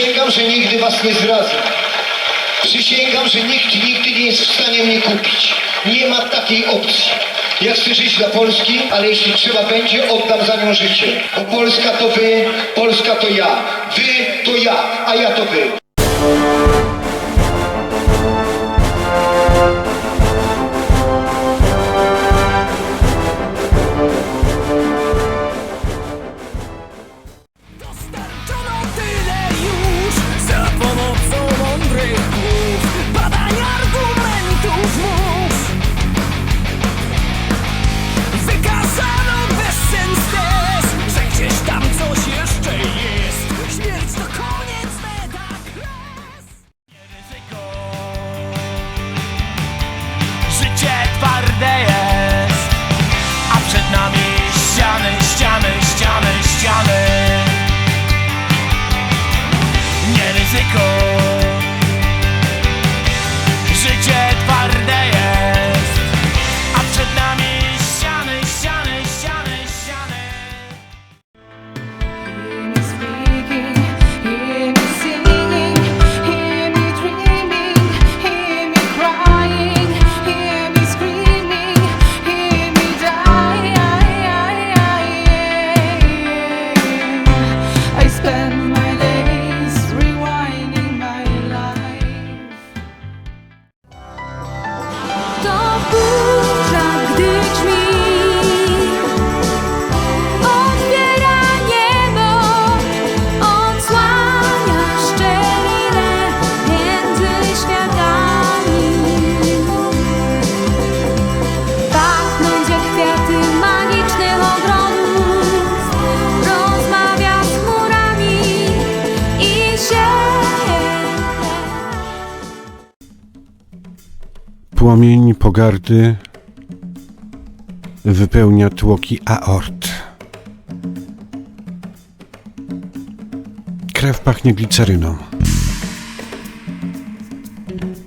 Przysięgam, że nigdy was nie zdradzę. Przysięgam, że nikt nigdy nie jest w stanie mnie kupić. Nie ma takiej opcji. Ja chcę żyć dla Polski, ale jeśli trzeba będzie, oddam za nią życie. Bo Polska to wy, Polska to ja. Wy to ja, a ja to wy. Nie ryzyko Płomień pogardy wypełnia tłoki aort. Krew pachnie gliceryną.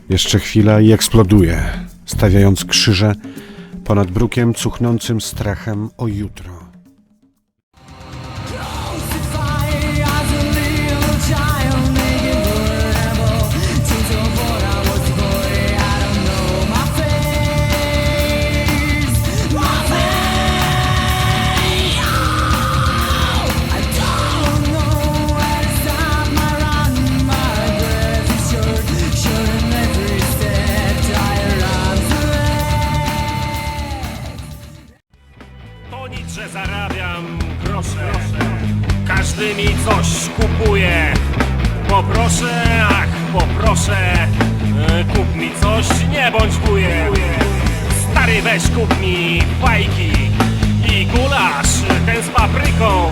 Jeszcze chwila i eksploduje, stawiając krzyże ponad brukiem cuchnącym strachem o jutro. Że zarabiam grosze. Każdy mi coś kupuje. Poproszę, ach, poproszę. e, Kup mi coś, nie bądź wujem. Stary, weź kup mi fajki i gulasz, ten z papryką.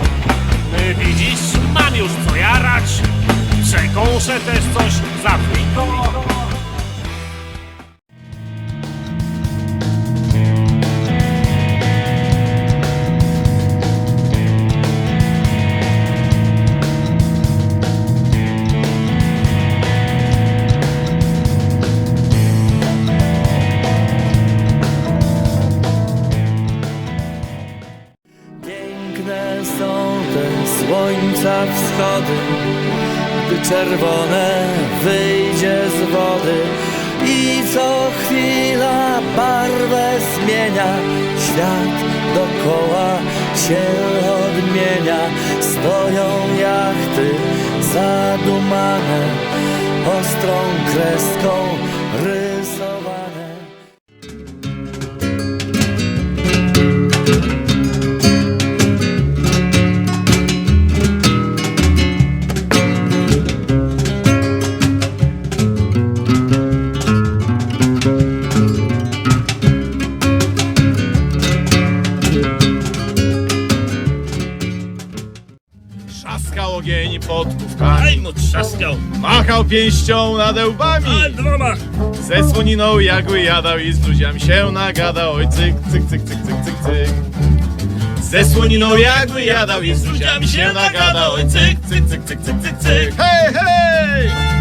E, Widzisz, mam już co jarać. Przekąszę też coś za friko. Piękne są te słońca wschody, gdy czerwone wyjdzie z wody i co chwila barwę zmienia. Świat dokoła się odmienia, stoją jachty zadumane, ostrą kreską ogień pod główkami. no trzaskał. Machał pięścią nad łbami. dwoma. Ze słoniną jagły jadał i z druziami się nagadał. Oj cyk, cyk, cyk, cyk, cyk, cyk, cyk. Ze słoniną jagły jadał i z druziami się nagadał. Oj cyk, cyk, cyk, cyk, cyk, cyk, cyk. Hej, hej!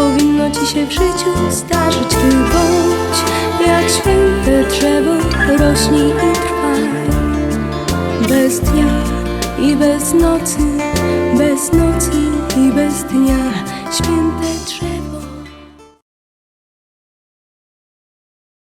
powinno ci się w życiu zdarzyć Ty bądź jak święte drzewo, rośnij i trwaj Bez dnia i bez nocy, bez nocy i bez dnia Święte drzewo.